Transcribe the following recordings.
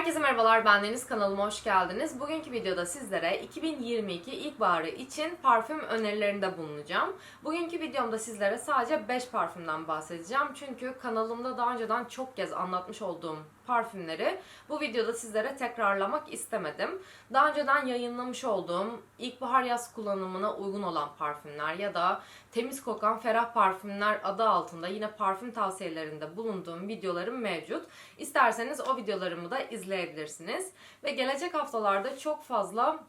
Herkese merhabalar, ben Deniz kanalıma hoş geldiniz. Bugünkü videoda sizlere 2022 ilkbaharı için parfüm önerilerinde bulunacağım. Bugünkü videomda sizlere sadece 5 parfümden bahsedeceğim. Çünkü kanalımda daha önceden çok kez anlatmış olduğum parfümleri bu videoda sizlere tekrarlamak istemedim. Daha önceden yayınlamış olduğum ilkbahar yaz kullanımına uygun olan parfümler ya da temiz kokan ferah parfümler adı altında yine parfüm tavsiyelerinde bulunduğum videolarım mevcut. İsterseniz o videolarımı da izleyebilirsiniz. Ve gelecek haftalarda çok fazla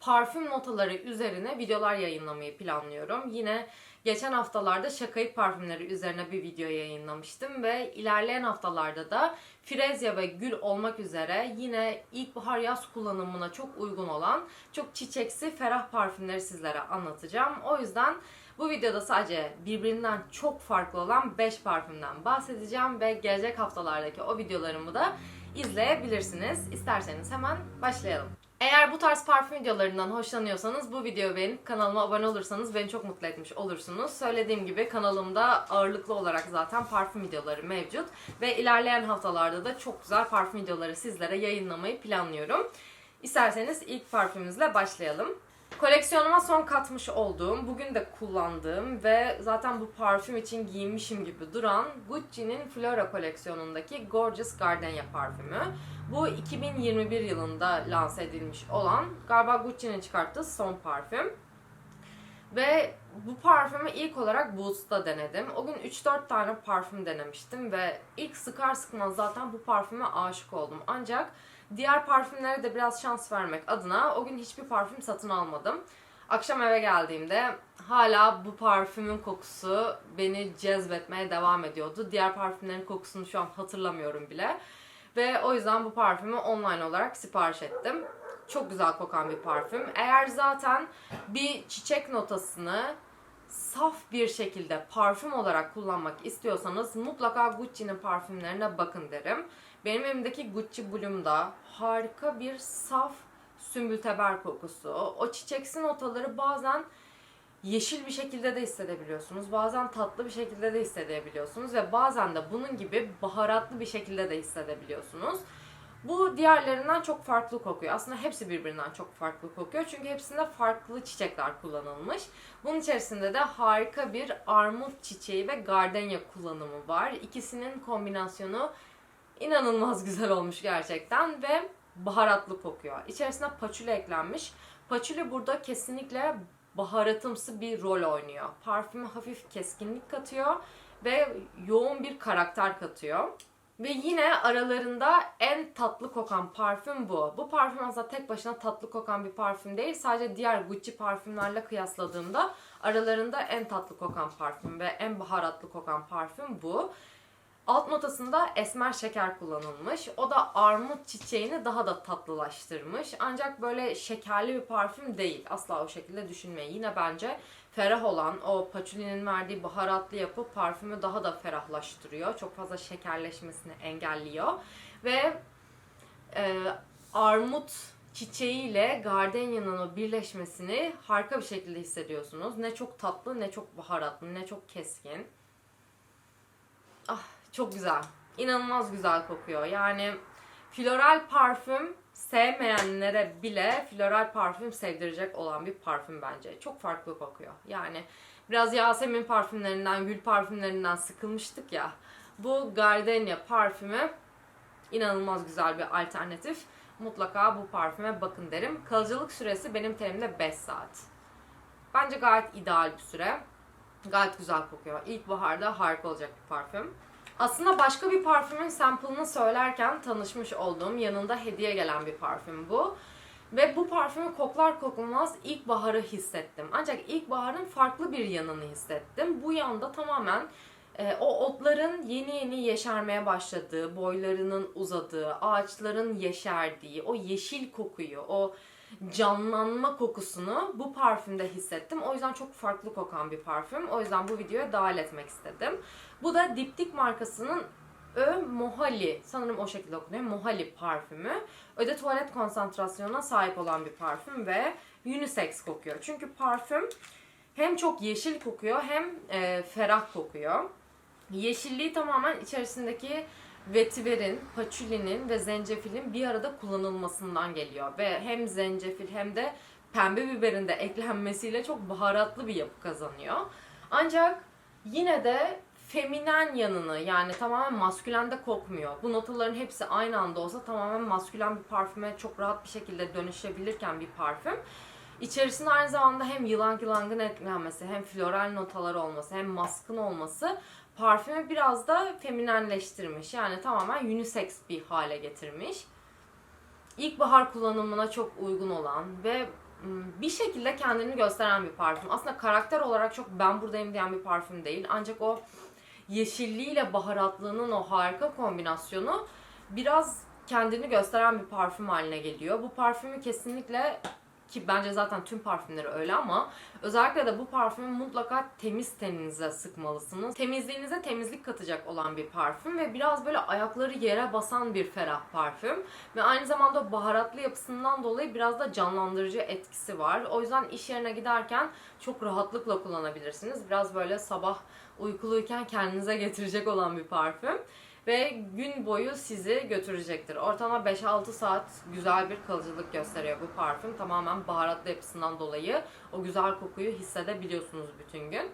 parfüm notaları üzerine videolar yayınlamayı planlıyorum. Yine geçen haftalarda şakayık parfümleri üzerine bir video yayınlamıştım ve ilerleyen haftalarda da Frezya ve Gül olmak üzere yine ilkbahar yaz kullanımına çok uygun olan çok çiçeksi ferah parfümleri sizlere anlatacağım. O yüzden bu videoda sadece birbirinden çok farklı olan 5 parfümden bahsedeceğim ve gelecek haftalardaki o videolarımı da izleyebilirsiniz. İsterseniz hemen başlayalım. Eğer bu tarz parfüm videolarından hoşlanıyorsanız bu videoyu beğenip kanalıma abone olursanız beni çok mutlu etmiş olursunuz. Söylediğim gibi kanalımda ağırlıklı olarak zaten parfüm videoları mevcut ve ilerleyen haftalarda da çok güzel parfüm videoları sizlere yayınlamayı planlıyorum. İsterseniz ilk parfümümüzle başlayalım. Koleksiyonuma son katmış olduğum, bugün de kullandığım ve zaten bu parfüm için giyinmişim gibi duran Gucci'nin Flora koleksiyonundaki Gorgeous Gardenia parfümü. Bu 2021 yılında lanse edilmiş olan galiba Gucci'nin çıkarttığı son parfüm. Ve bu parfümü ilk olarak Boots'ta denedim. O gün 3-4 tane parfüm denemiştim ve ilk sıkar sıkmaz zaten bu parfüme aşık oldum. Ancak diğer parfümlere de biraz şans vermek adına o gün hiçbir parfüm satın almadım. Akşam eve geldiğimde hala bu parfümün kokusu beni cezbetmeye devam ediyordu. Diğer parfümlerin kokusunu şu an hatırlamıyorum bile. Ve o yüzden bu parfümü online olarak sipariş ettim. Çok güzel kokan bir parfüm. Eğer zaten bir çiçek notasını saf bir şekilde parfüm olarak kullanmak istiyorsanız mutlaka Gucci'nin parfümlerine bakın derim. Benim elimdeki Gucci Bloom'da harika bir saf sümbülteber kokusu. O çiçeksi notaları bazen yeşil bir şekilde de hissedebiliyorsunuz. Bazen tatlı bir şekilde de hissedebiliyorsunuz ve bazen de bunun gibi baharatlı bir şekilde de hissedebiliyorsunuz. Bu diğerlerinden çok farklı kokuyor. Aslında hepsi birbirinden çok farklı kokuyor. Çünkü hepsinde farklı çiçekler kullanılmış. Bunun içerisinde de harika bir armut çiçeği ve gardenya kullanımı var. İkisinin kombinasyonu inanılmaz güzel olmuş gerçekten ve baharatlı kokuyor. İçerisine paçuli eklenmiş. Paçuli burada kesinlikle baharatımsı bir rol oynuyor. Parfüme hafif keskinlik katıyor ve yoğun bir karakter katıyor. Ve yine aralarında en tatlı kokan parfüm bu. Bu parfüm aslında tek başına tatlı kokan bir parfüm değil. Sadece diğer Gucci parfümlerle kıyasladığımda aralarında en tatlı kokan parfüm ve en baharatlı kokan parfüm bu. Alt notasında esmer şeker kullanılmış. O da armut çiçeğini daha da tatlılaştırmış. Ancak böyle şekerli bir parfüm değil. Asla o şekilde düşünmeyin. Yine bence ferah olan o paçulinin verdiği baharatlı yapı parfümü daha da ferahlaştırıyor. Çok fazla şekerleşmesini engelliyor. Ve e, armut çiçeğiyle gardenyanın o birleşmesini harika bir şekilde hissediyorsunuz. Ne çok tatlı, ne çok baharatlı, ne çok keskin. Ah çok güzel. İnanılmaz güzel kokuyor. Yani floral parfüm sevmeyenlere bile floral parfüm sevdirecek olan bir parfüm bence. Çok farklı kokuyor. Yani biraz Yasemin parfümlerinden, gül parfümlerinden sıkılmıştık ya. Bu Gardenia parfümü inanılmaz güzel bir alternatif. Mutlaka bu parfüme bakın derim. Kalıcılık süresi benim terimde 5 saat. Bence gayet ideal bir süre. Gayet güzel kokuyor. İlkbaharda harika olacak bir parfüm. Aslında başka bir parfümün sample'ını söylerken tanışmış olduğum yanında hediye gelen bir parfüm bu. Ve bu parfümü koklar koklamaz ilkbaharı hissettim. Ancak ilkbaharın farklı bir yanını hissettim. Bu yanda tamamen e, o otların yeni yeni yeşermeye başladığı, boylarının uzadığı, ağaçların yeşerdiği, o yeşil kokuyu, o canlanma kokusunu bu parfümde hissettim. O yüzden çok farklı kokan bir parfüm. O yüzden bu videoya dahil etmek istedim. Bu da Diptik markasının Ö Mohali, sanırım o şekilde okunuyor. Mohali parfümü. Öde tuvalet konsantrasyonuna sahip olan bir parfüm ve unisex kokuyor. Çünkü parfüm hem çok yeşil kokuyor hem e, ferah kokuyor. Yeşilliği tamamen içerisindeki vetiverin, paçulinin ve zencefilin bir arada kullanılmasından geliyor. Ve hem zencefil hem de pembe biberin de eklenmesiyle çok baharatlı bir yapı kazanıyor. Ancak yine de feminen yanını yani tamamen maskülen de kokmuyor. Bu notaların hepsi aynı anda olsa tamamen maskülen bir parfüme çok rahat bir şekilde dönüşebilirken bir parfüm. İçerisinde aynı zamanda hem yılan yılangın etkilenmesi, hem floral notalar olması, hem maskın olması parfümü biraz da feminenleştirmiş. Yani tamamen unisex bir hale getirmiş. İlkbahar kullanımına çok uygun olan ve bir şekilde kendini gösteren bir parfüm. Aslında karakter olarak çok ben buradayım diyen bir parfüm değil. Ancak o yeşilliğiyle baharatlığının o harika kombinasyonu biraz kendini gösteren bir parfüm haline geliyor. Bu parfümü kesinlikle ki bence zaten tüm parfümleri öyle ama özellikle de bu parfümü mutlaka temiz teninize sıkmalısınız. Temizliğinize temizlik katacak olan bir parfüm ve biraz böyle ayakları yere basan bir ferah parfüm ve aynı zamanda baharatlı yapısından dolayı biraz da canlandırıcı etkisi var. O yüzden iş yerine giderken çok rahatlıkla kullanabilirsiniz. Biraz böyle sabah uykuluyken kendinize getirecek olan bir parfüm ve gün boyu sizi götürecektir. Ortalama 5-6 saat güzel bir kalıcılık gösteriyor bu parfüm. Tamamen baharatlı yapısından dolayı o güzel kokuyu hissedebiliyorsunuz bütün gün.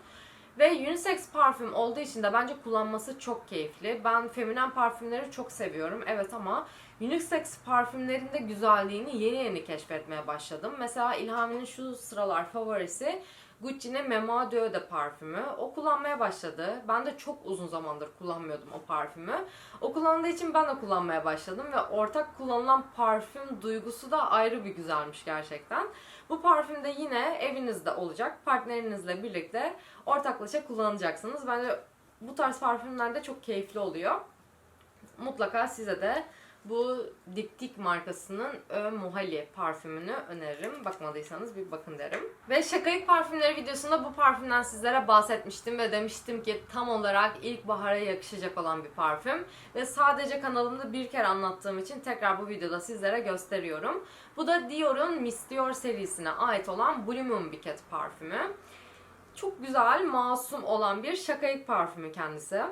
Ve unisex parfüm olduğu için de bence kullanması çok keyifli. Ben feminen parfümleri çok seviyorum. Evet ama unisex parfümlerinde güzelliğini yeni yeni keşfetmeye başladım. Mesela İlhami'nin şu sıralar favorisi Gucci'nin Memo Deux de parfümü. O kullanmaya başladı. Ben de çok uzun zamandır kullanmıyordum o parfümü. O kullandığı için ben de kullanmaya başladım ve ortak kullanılan parfüm duygusu da ayrı bir güzelmiş gerçekten. Bu parfüm de yine evinizde olacak. Partnerinizle birlikte ortaklaşa kullanacaksınız. Bence bu tarz parfümler de çok keyifli oluyor. Mutlaka size de bu Diptyque markasının Ö Mohali parfümünü öneririm. Bakmadıysanız bir bakın derim. Ve Şakayık parfümleri videosunda bu parfümden sizlere bahsetmiştim ve demiştim ki tam olarak ilkbahara yakışacak olan bir parfüm. Ve sadece kanalımda bir kere anlattığım için tekrar bu videoda sizlere gösteriyorum. Bu da Dior'un Miss Dior serisine ait olan Blue Moon parfümü. Çok güzel, masum olan bir şakayık parfümü kendisi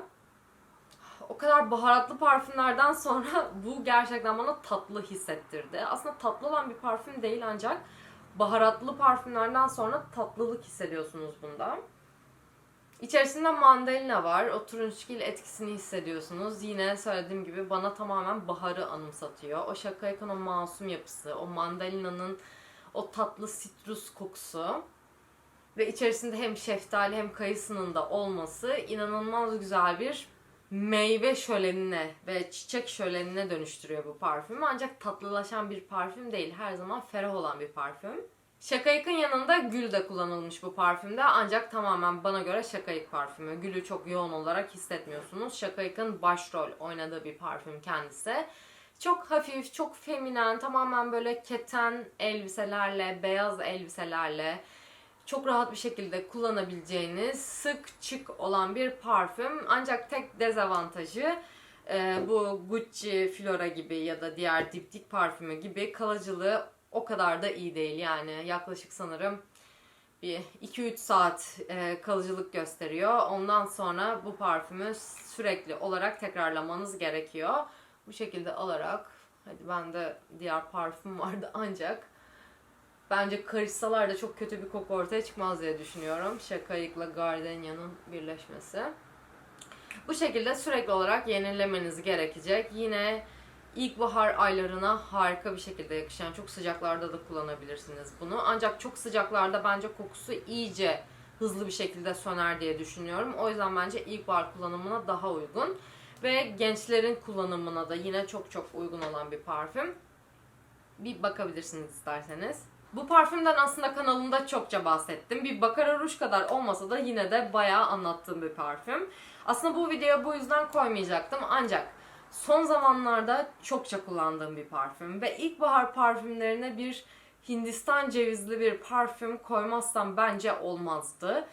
o kadar baharatlı parfümlerden sonra bu gerçekten bana tatlı hissettirdi. Aslında tatlı olan bir parfüm değil ancak baharatlı parfümlerden sonra tatlılık hissediyorsunuz bunda. İçerisinde mandalina var. O turunçgil etkisini hissediyorsunuz. Yine söylediğim gibi bana tamamen baharı anımsatıyor. O şaka yakan o masum yapısı, o mandalina'nın o tatlı sitrus kokusu ve içerisinde hem şeftali hem kayısının da olması inanılmaz güzel bir meyve şölenine ve çiçek şölenine dönüştürüyor bu parfümü. Ancak tatlılaşan bir parfüm değil. Her zaman ferah olan bir parfüm. Şakayık'ın yanında gül de kullanılmış bu parfümde. Ancak tamamen bana göre Şakayık parfümü. Gülü çok yoğun olarak hissetmiyorsunuz. Şakayık'ın başrol oynadığı bir parfüm kendisi. Çok hafif, çok feminen, tamamen böyle keten elbiselerle, beyaz elbiselerle, çok rahat bir şekilde kullanabileceğiniz sık çık olan bir parfüm. Ancak tek dezavantajı e, bu Gucci, Flora gibi ya da diğer diptik parfümü gibi kalıcılığı o kadar da iyi değil. Yani yaklaşık sanırım bir 2-3 saat e, kalıcılık gösteriyor. Ondan sonra bu parfümü sürekli olarak tekrarlamanız gerekiyor. Bu şekilde alarak hadi bende diğer parfüm vardı ancak Bence karışsalar da çok kötü bir koku ortaya çıkmaz diye düşünüyorum. Şakayıkla Gardenia'nın birleşmesi. Bu şekilde sürekli olarak yenilemeniz gerekecek. Yine ilkbahar aylarına harika bir şekilde yakışan çok sıcaklarda da kullanabilirsiniz bunu. Ancak çok sıcaklarda bence kokusu iyice hızlı bir şekilde söner diye düşünüyorum. O yüzden bence ilkbahar kullanımına daha uygun. Ve gençlerin kullanımına da yine çok çok uygun olan bir parfüm. Bir bakabilirsiniz isterseniz. Bu parfümden aslında kanalımda çokça bahsettim. Bir Baccarat Rouge kadar olmasa da yine de bayağı anlattığım bir parfüm. Aslında bu videoya bu yüzden koymayacaktım ancak son zamanlarda çokça kullandığım bir parfüm ve ilkbahar parfümlerine bir Hindistan cevizli bir parfüm koymazsam bence olmazdı.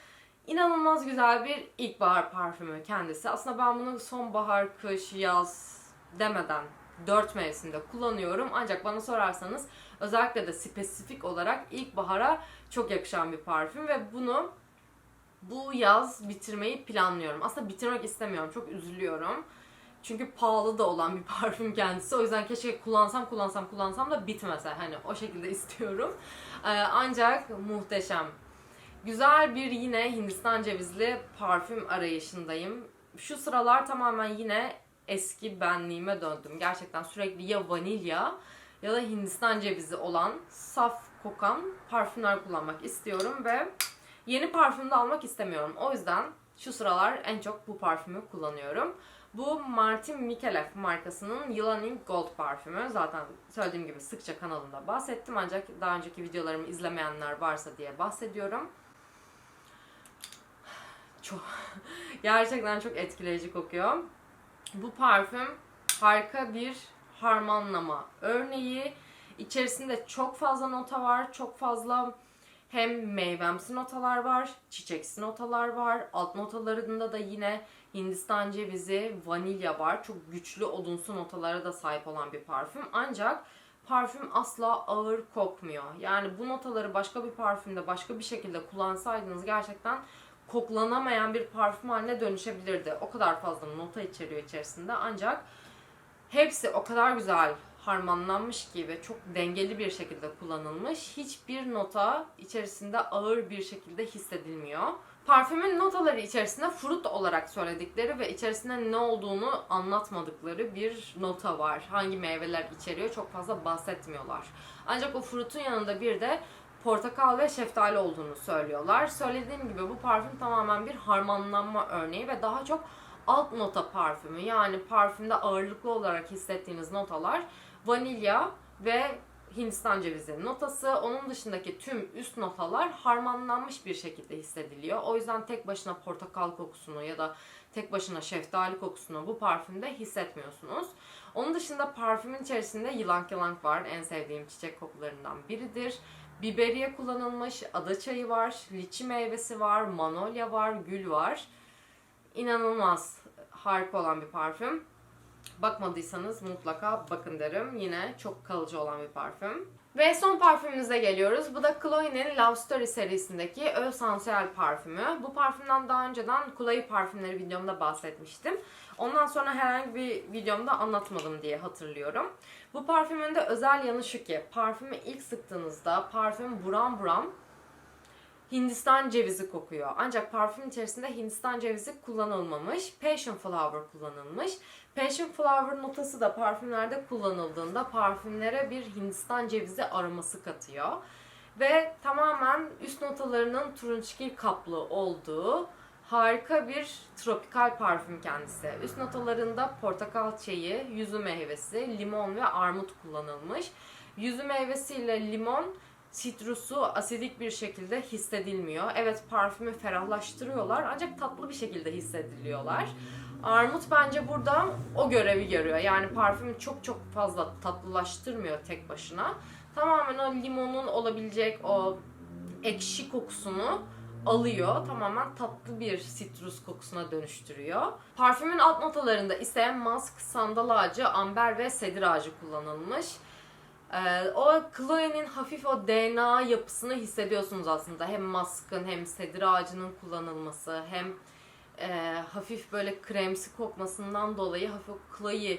İnanılmaz güzel bir ilkbahar parfümü kendisi. Aslında ben bunu sonbahar, kış, yaz demeden dört mevsimde kullanıyorum. Ancak bana sorarsanız özellikle de spesifik olarak ilkbahara çok yakışan bir parfüm ve bunu bu yaz bitirmeyi planlıyorum. Aslında bitirmek istemiyorum. Çok üzülüyorum. Çünkü pahalı da olan bir parfüm kendisi. O yüzden keşke kullansam kullansam kullansam da bitmese. Hani o şekilde istiyorum. Ee, ancak muhteşem. Güzel bir yine Hindistan cevizli parfüm arayışındayım. Şu sıralar tamamen yine eski benliğime döndüm. Gerçekten sürekli ya vanilya ya da Hindistan cevizi olan saf kokan parfümler kullanmak istiyorum ve yeni parfüm de almak istemiyorum. O yüzden şu sıralar en çok bu parfümü kullanıyorum. Bu Martin Mikelev markasının Yılan Gold parfümü. Zaten söylediğim gibi sıkça kanalımda bahsettim ancak daha önceki videolarımı izlemeyenler varsa diye bahsediyorum. Çok gerçekten çok etkileyici kokuyor. Bu parfüm harika bir harmanlama örneği. İçerisinde çok fazla nota var. Çok fazla hem meyvemsi notalar var, çiçeksi notalar var. Alt notalarında da yine Hindistan cevizi, vanilya var. Çok güçlü odunsu notalara da sahip olan bir parfüm. Ancak parfüm asla ağır kokmuyor. Yani bu notaları başka bir parfümde başka bir şekilde kullansaydınız gerçekten koklanamayan bir parfüm haline dönüşebilirdi. O kadar fazla nota içeriyor içerisinde. Ancak hepsi o kadar güzel harmanlanmış ki ve çok dengeli bir şekilde kullanılmış. Hiçbir nota içerisinde ağır bir şekilde hissedilmiyor. Parfümün notaları içerisinde fruit olarak söyledikleri ve içerisinde ne olduğunu anlatmadıkları bir nota var. Hangi meyveler içeriyor çok fazla bahsetmiyorlar. Ancak o fruit'un yanında bir de portakal ve şeftali olduğunu söylüyorlar. Söylediğim gibi bu parfüm tamamen bir harmanlanma örneği ve daha çok alt nota parfümü. Yani parfümde ağırlıklı olarak hissettiğiniz notalar vanilya ve Hindistan cevizi notası. Onun dışındaki tüm üst notalar harmanlanmış bir şekilde hissediliyor. O yüzden tek başına portakal kokusunu ya da tek başına şeftali kokusunu bu parfümde hissetmiyorsunuz. Onun dışında parfümün içerisinde yılan yılank var. En sevdiğim çiçek kokularından biridir. Biberiye kullanılmış, ada çayı var, liçi meyvesi var, manolya var, gül var. İnanılmaz harika olan bir parfüm. Bakmadıysanız mutlaka bakın derim. Yine çok kalıcı olan bir parfüm. Ve son parfümümüze geliyoruz. Bu da Chloe'nin Love Story serisindeki Eau Sensuelle parfümü. Bu parfümden daha önceden Chloe parfümleri videomda bahsetmiştim. Ondan sonra herhangi bir videomda anlatmadım diye hatırlıyorum. Bu parfümün de özel yanı şu ki parfümü ilk sıktığınızda parfüm buram buram Hindistan cevizi kokuyor. Ancak parfüm içerisinde Hindistan cevizi kullanılmamış. Passion flower kullanılmış. Passion flower notası da parfümlerde kullanıldığında parfümlere bir Hindistan cevizi aroması katıyor. Ve tamamen üst notalarının turunçgil kaplı olduğu harika bir tropikal parfüm kendisi. Üst notalarında portakal çayı, yüzü meyvesi, limon ve armut kullanılmış. Yüzü meyvesiyle limon sitrusu asidik bir şekilde hissedilmiyor. Evet parfümü ferahlaştırıyorlar ancak tatlı bir şekilde hissediliyorlar. Armut bence burada o görevi görüyor. Yani parfümü çok çok fazla tatlılaştırmıyor tek başına. Tamamen o limonun olabilecek o ekşi kokusunu alıyor. Tamamen tatlı bir sitrus kokusuna dönüştürüyor. Parfümün alt notalarında ise mask, sandal ağacı, amber ve sedir ağacı kullanılmış. Ee, o Chloe'nin hafif o DNA yapısını hissediyorsunuz aslında. Hem maskın hem sedir ağacının kullanılması hem e, hafif böyle kremsi kokmasından dolayı hafif Chloe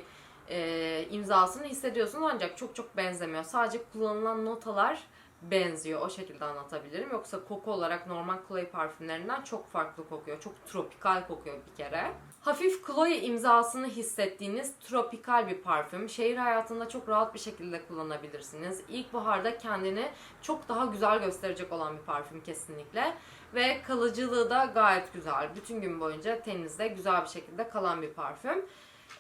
e, imzasını hissediyorsunuz ancak çok çok benzemiyor. Sadece kullanılan notalar benziyor. O şekilde anlatabilirim. Yoksa koku olarak normal Chloe parfümlerinden çok farklı kokuyor. Çok tropikal kokuyor bir kere. Hafif Chloe imzasını hissettiğiniz tropikal bir parfüm. Şehir hayatında çok rahat bir şekilde kullanabilirsiniz. İlkbaharda kendini çok daha güzel gösterecek olan bir parfüm kesinlikle. Ve kalıcılığı da gayet güzel. Bütün gün boyunca teninizde güzel bir şekilde kalan bir parfüm.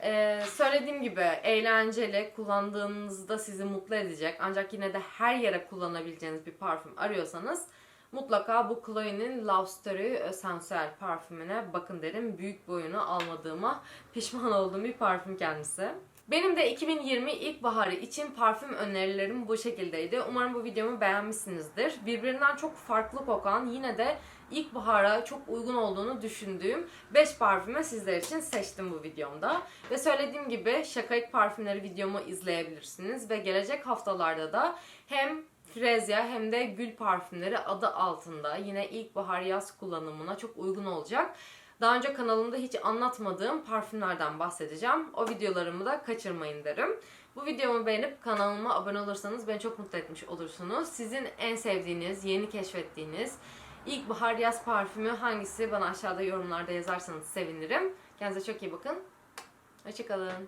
Ee, söylediğim gibi eğlenceli, kullandığınızda sizi mutlu edecek ancak yine de her yere kullanabileceğiniz bir parfüm arıyorsanız mutlaka bu Chloe'nin Love Story Essential parfümüne bakın derim. Büyük boyunu almadığıma pişman olduğum bir parfüm kendisi. Benim de 2020 ilkbaharı için parfüm önerilerim bu şekildeydi. Umarım bu videomu beğenmişsinizdir. Birbirinden çok farklı kokan yine de ilkbahara çok uygun olduğunu düşündüğüm 5 parfüme sizler için seçtim bu videomda. Ve söylediğim gibi Şakayık parfümleri videomu izleyebilirsiniz. Ve gelecek haftalarda da hem Frezya hem de gül parfümleri adı altında yine ilkbahar yaz kullanımına çok uygun olacak Daha önce kanalımda hiç anlatmadığım parfümlerden bahsedeceğim. O videolarımı da kaçırmayın derim. Bu videomu beğenip kanalıma abone olursanız beni çok mutlu etmiş olursunuz. Sizin en sevdiğiniz, yeni keşfettiğiniz ilkbahar yaz parfümü hangisi bana aşağıda yorumlarda yazarsanız sevinirim. Kendinize çok iyi bakın. Hoşçakalın.